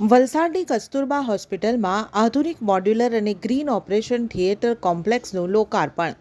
વલસાડની કસ્તુરબા હોસ્પિટલમાં આધુનિક મોડ્યુલર અને ગ્રીન ઓપરેશન થિયેટર કોમ્પ્લેક્સનું લોકાર્પણ.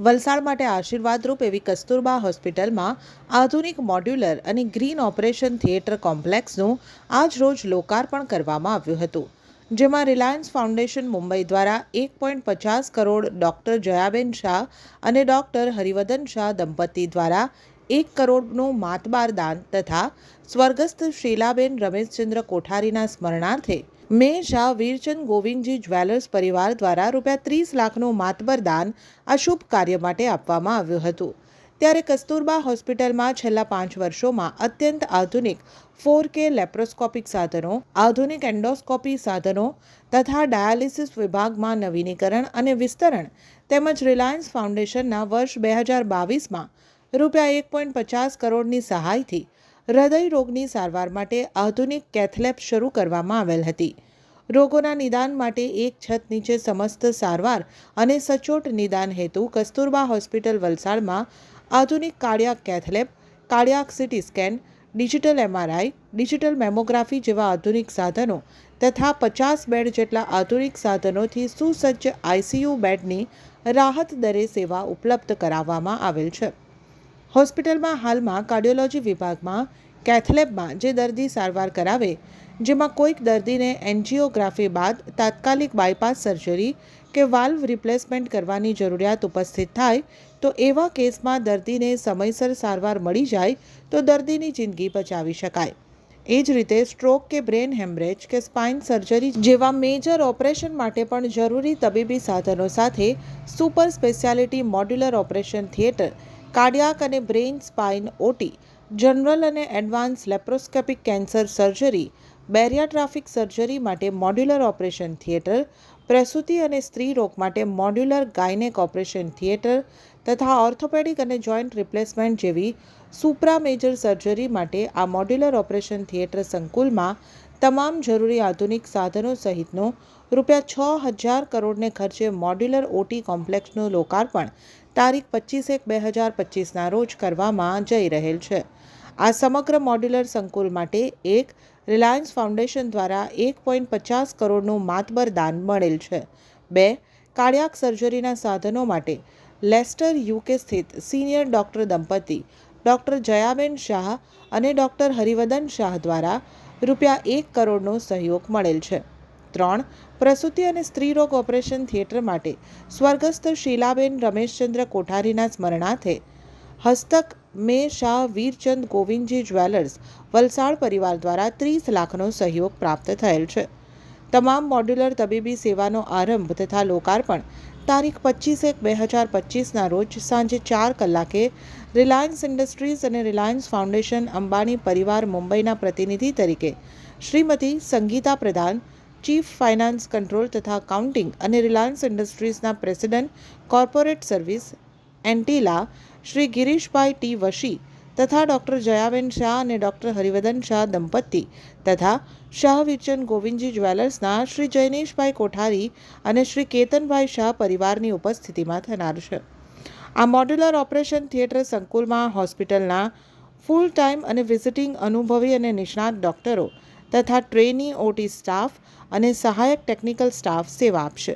વલસાડ માટે આશીર્વાદરૂપ એવી કસ્તુરબા હોસ્પિટલમાં આધુનિક મોડ્યુલર અને ગ્રીન ઓપરેશન થિયેટર કોમ્પ્લેક્સનું આજ રોજ લોકાર્પણ કરવામાં આવ્યું હતું, જેમાં રિલાયન્સ ફાઉન્ડેશન મુંબઈ દ્વારા એક પોઈન્ટ પચાસ કરોડ ડૉક્ટર જયાબેન શાહ અને ડૉક્ટર હરિવદન શાહ દંપતી દ્વારા એક કરોડનું માતબાર દાન તથા સ્વર્ગસ્થ શીલાબેન રમેશચંદ્ર કોઠારીના સ્મરણાર્થે મે શાહ વીરચંદ ગોવિંદજી જ્વેલર્સ પરિવાર દ્વારા રૂપિયા ત્રીસ લાખનું માતબર દાન આ શુભ કાર્ય માટે આપવામાં આવ્યું હતું. ત્યારે કસ્તુરબા હોસ્પિટલમાં છેલ્લા પાંચ વર્ષોમાં અત્યંત આધુનિક ફોર કે લેપ્રોસ્કોપિક સાધનો, આધુનિક એન્ડોસ્કોપી સાધનો તથા ડાયાલિસિસ વિભાગમાં નવીનીકરણ અને વિસ્તરણ તેમજ રિલાયન્સ ફાઉન્ડેશનના વર્ષ બે હજાર બાવીસમાં રૂપિયા એક પોઈન્ટ પચાસ કરોડની સહાયથી હૃદય રોગની સારવાર માટે આધુનિક કેથલેબ શરૂ કરવામાં આવેલ હતી. રોગોના નિદાન માટે એક છત નીચે સમસ્ત સારવાર અને સચોટ નિદાન હેતુ કસ્તુરબા હોસ્પિટલ વલસાડમાં આધુનિક cardiac cath lab cardiac CT scan, digital MRI, digital mammography જેવા આધુનિક સાધનો તથા પચાસ બેડ જેટલા આધુનિક સાધનોથી સુસજ્જ આઈસીયુ બેડની રાહત દરે સેવા ઉપલબ્ધ કરાવવામાં આવેલ છે. હોસ્પિટલમાં હાલમાં કાર્ડિયોલોજી વિભાગમાં કેથલેબમાં જે દર્દી સારવાર કરાવે, જેમાં કોઈક દર્દીને એન્જિયોગ્રાફી બાદ તાત્કાલિક બાયપાસ સર્જરી કે વાલ્વ રિપ્લેસમેન્ટ કરવાની જરૂરિયાત ઉપસ્થિત થાય, તો એવા કેસમાં દર્દીને સમયસર સારવાર મળી જાય, તો દર્દીની જિંદગી બચાવી શકાય. એ જ રીતે સ્ટ્રોક કે બ્રેન હેમરેજ કે સ્પાઇન સર્જરી જેવા મેજર ઓપરેશન માટે પણ જરૂરી તબીબી સાધનો સાથે super speciality modular operation theatre cardiac અને બ્રેઇન સ્પાઇન ઓટી, જનરલ અને advance laparoscopic cancer surgery, bariatric surgery માટે મોડ્યુલર ઓપરેશન થિયેટર, પ્રસૂતિ અને સ્ત્રી રોગ માટે મોડ્યુલર ગાયનેક ઓપરેશન થિયેટર તથા ઓર્થોપેડિક અને જોઈન્ટ રિપ્લેસમેન્ટ જેવી સુપ્રા મેજર સર્જરી માટે આ મોડ્યુલર ઓપરેશન થિયેટર સંકુલમાં તમામ જરૂરી આધુનિક સાધનો સહિતનો રૂપિયા છ હજાર કરોડને ખર્ચે મોડ્યુલર ઓટી કોમ્પ્લેક્સનું લોકાર્પણ તારીખ પચીસ એક બે હજાર પચીસના રોજ કરવામાં જઈ રહેલ છે. આ સમગ્ર મોડ્યુલર સંકુલ માટે એક રિલાયન્સ ફાઉન્ડેશન દ્વારા એક પોઈન્ટ પચાસ કરોડનું માતબર દાન મળેલ છે. બે, કાર્ડિયાક સર્જરીના સાધનો માટે લેસ્ટર યુકે સ્થિત સિનિયર ડૉક્ટર દંપતી, ડૉક્ટર જયાબેન શાહ અને ડૉક્ટર હરિવદન શાહ દ્વારા રૂપિયા એક કરોડનો સહયોગ મળેલ છે. ત્રણ પ્રસૂતિ અને સ્ત્રીરોગ ઓપરેશન થિયેટર માટે સ્વર્ગસ્થ શીલાબેન રમેશચંદ્ર કોઠારીના સ્મરણાર્થે હસ્તક મે શાહ વીરચંદ ગોવિંદજી જ્વેલર્સ વલસાડ પરિવાર દ્વારા ત્રીસ લાખનો સહયોગ પ્રાપ્ત થયેલ છે. તમામ મોડ્યુલર તબીબી સેવાનો આરંભ તથા લોકાર્પણ તારીખ પચીસ એક બે હજાર પચીસના રોજ સાંજે ચાર કલાકે રિલાયન્સ ઇન્ડસ્ટ્રીઝ અને રિલાયન્સ ફાઉન્ડેશન અંબાણી પરિવાર મુંબઈના પ્રતિનિધિ તરીકે Shrimati Sangita Pradhan chief finance control તથા કાઉન્ટિંગ અને Reliance ઇન્ડસ્ટ્રીઝના president corporate service Antilia Shri Girishbhai T Vashi તથા ડૉક્ટર જયાબેન શાહ અને ડૉક્ટર હરિવદન શાહ દંપતી તથા શાહ વિચન ગોવિંદજી જ્વેલર્સના શ્રી જૈનેશભાઈ કોઠારી અને શ્રી કેતનભાઈ શાહ પરિવારની ઉપસ્થિતિમાં થનાર છે. આ મોડ્યુલર ઓપરેશન થિયેટર સંકુલમાં હોસ્પિટલના ફૂલ ટાઈમ અને વિઝિટિંગ અનુભવી અને નિષ્ણાત ડૉક્ટરો તથા ટ્રેની ઓટી સ્ટાફ અને સહાયક ટેકનિકલ સ્ટાફ સેવા આપશે.